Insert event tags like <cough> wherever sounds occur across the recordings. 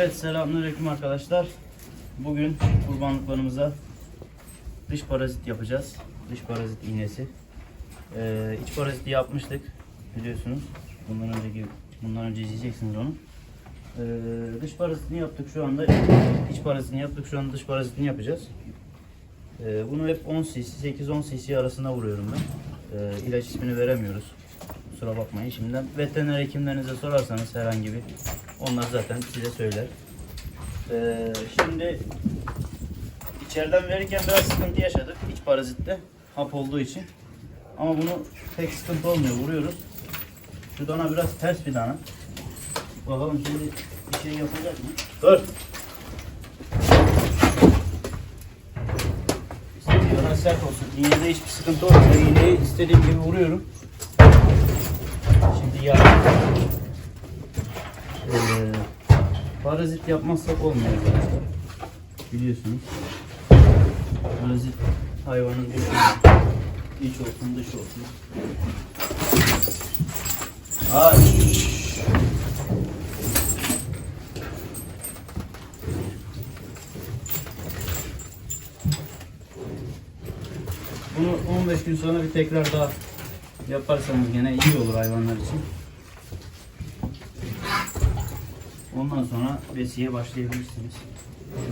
Evet selamünaleyküm arkadaşlar. Bugün kurbanlıklarımıza dış parazit yapacağız. Dış parazit iğnesi. Ee, iç paraziti yapmıştık biliyorsunuz. Bundan önceki bundan önce izleyeceksiniz onu. Ee, dış parazitini yaptık şu anda. İç parazitini yaptık şu anda dış parazitini yapacağız. Ee, bunu hep 10 cc 8-10 cc arasında vuruyorum ben. Ee, ilaç ismini veremiyoruz. Kusura bakmayın. Şimdiden veteriner hekimlerinize sorarsanız herhangi bir onlar zaten size söyler. Ee, şimdi içeriden verirken biraz sıkıntı yaşadık iç parazitte hap olduğu için. Ama bunu pek sıkıntı olmuyor. Vuruyoruz. Şu dana biraz ters bir dana. Bakalım şimdi bir şey yapacak mı? Dur. İstediği kadar sert olsun. İğnede hiçbir sıkıntı olmuyor. İğneyi istediğim gibi vuruyorum. Şimdi ya ee, parazit yapmazsak olmuyor arkadaşlar. Biliyorsunuz. Parazit hayvanın bir iç olsun dış olsun. Ay. Bunu 15 gün sonra bir tekrar daha yaparsanız gene iyi olur hayvanlar için. Ondan sonra besiye başlayabilirsiniz.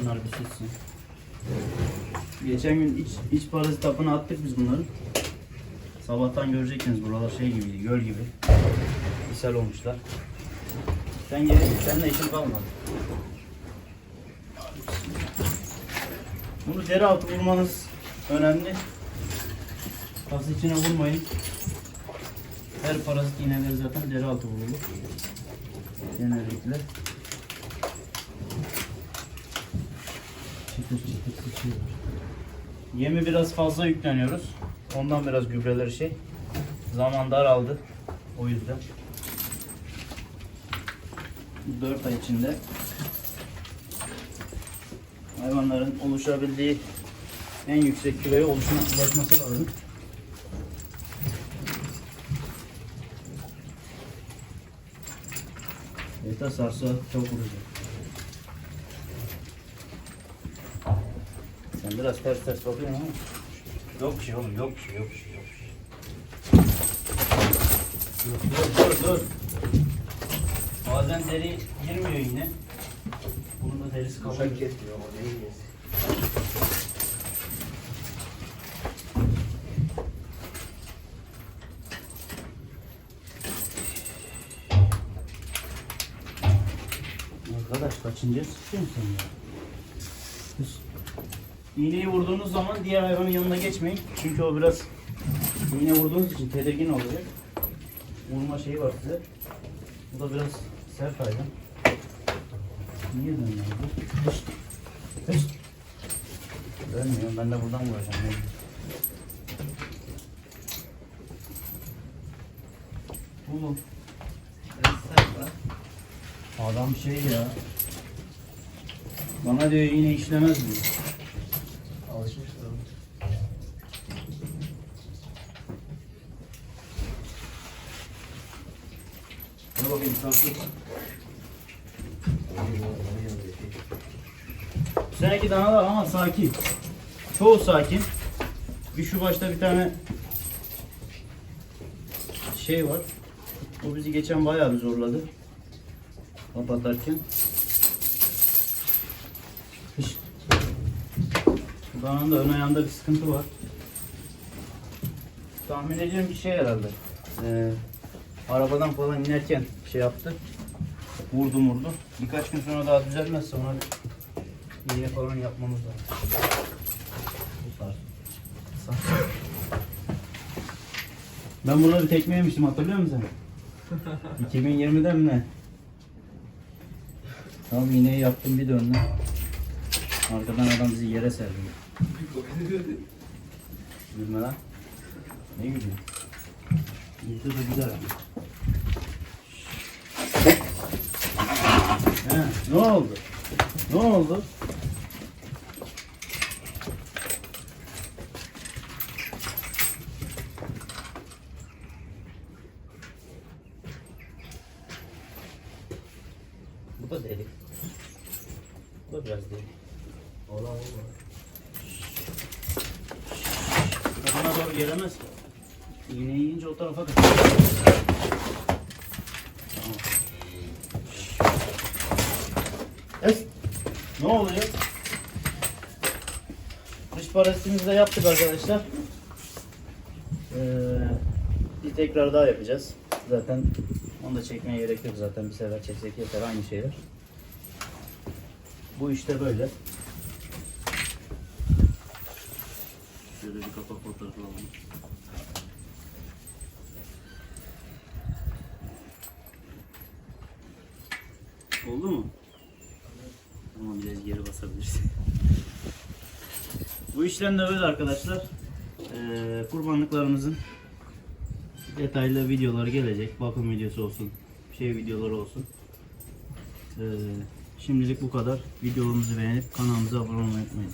Bunlar bir sitsin. Geçen gün iç, iç parazit tapını attık biz bunları. Sabahtan göreceksiniz buralar şey gibiydi, göl gibi. İshal olmuşlar. Sen geri, sen de işin kalmadı. Bunu deri altı vurmanız önemli. Kas içine vurmayın. Her parazit iğneleri zaten deri altı vurulur. Genellikle. Yemi biraz fazla yükleniyoruz. Ondan biraz gübreleri şey. Zaman daraldı. O yüzden. 4 ay içinde hayvanların oluşabildiği en yüksek kiloya oluşma, ulaşması lazım. Beta sarsa çok vuracak. Biraz ters ters bakıyorsun ama yok bir şey oğlum yok bir şey yok bir şey yok bir şey. Dur dur dur. Bazen deri girmiyor yine. Bunun da derisi kalıyor. Kuşak kesmiyor ama neyi yesin? Arkadaş kaçıncıya sıkıyorsun sen ya? İğneyi vurduğunuz zaman diğer hayvanın yanına geçmeyin. Çünkü o biraz iğne vurduğunuz için tedirgin olacak. Vurma şeyi var size. Bu da biraz sert hayvan. Niye dönüyor bu? Hışt. Dönmüyor. Ben de buradan vuracağım. Bu mu? Adam şey ya. Bana diyor yine işlemez diyor. Alışmış da. Dur bakayım kalksın. Bu seneki danalar ama sakin. Çoğu sakin. Bir şu başta bir tane şey var. O bizi geçen bayağı bir zorladı. Kapatarken. Bu dananın da ön ayağında bir sıkıntı var. Tahmin ediyorum ki şey herhalde. Ee, arabadan falan inerken şey yaptı. Vurdu vurdu. Birkaç gün sonra daha düzelmezse ona bir iğne falan yapmamız lazım. Bu tarz. Ben burada bir tekme yemiştim hatırlıyor musun <laughs> sen? 2020'de mi ne? Tam iğneyi yaptım bir döndüm. Arkadan adam bizi yere serdi. Gülme lan. Ne gülüyor? Yüzü de güzel ama. Ne oldu? Ne oldu? Bu da deli. topla biraz diye. Ola ola. Kafana doğru gelemez ki. İğneyi yiyince o tarafa kaç. Tamam. Es. Ne oluyor? Dış parazitimizi de yaptık arkadaşlar. Ee, bir tekrar daha yapacağız. Zaten onu da çekmeye gerek yok zaten bir sefer çeksek yeter aynı şeyler. Bu işte böyle. Şöyle bir kafa fotoğrafı alalım. Oldu mu? Tamam biraz geri basabilirsin. Bu işlem de böyle arkadaşlar. Ee, kurbanlıklarımızın detaylı videoları gelecek. Bakım videosu olsun. Şey videoları olsun. Ee, şimdilik bu kadar. Videomuzu beğenip kanalımıza abone olmayı unutmayın.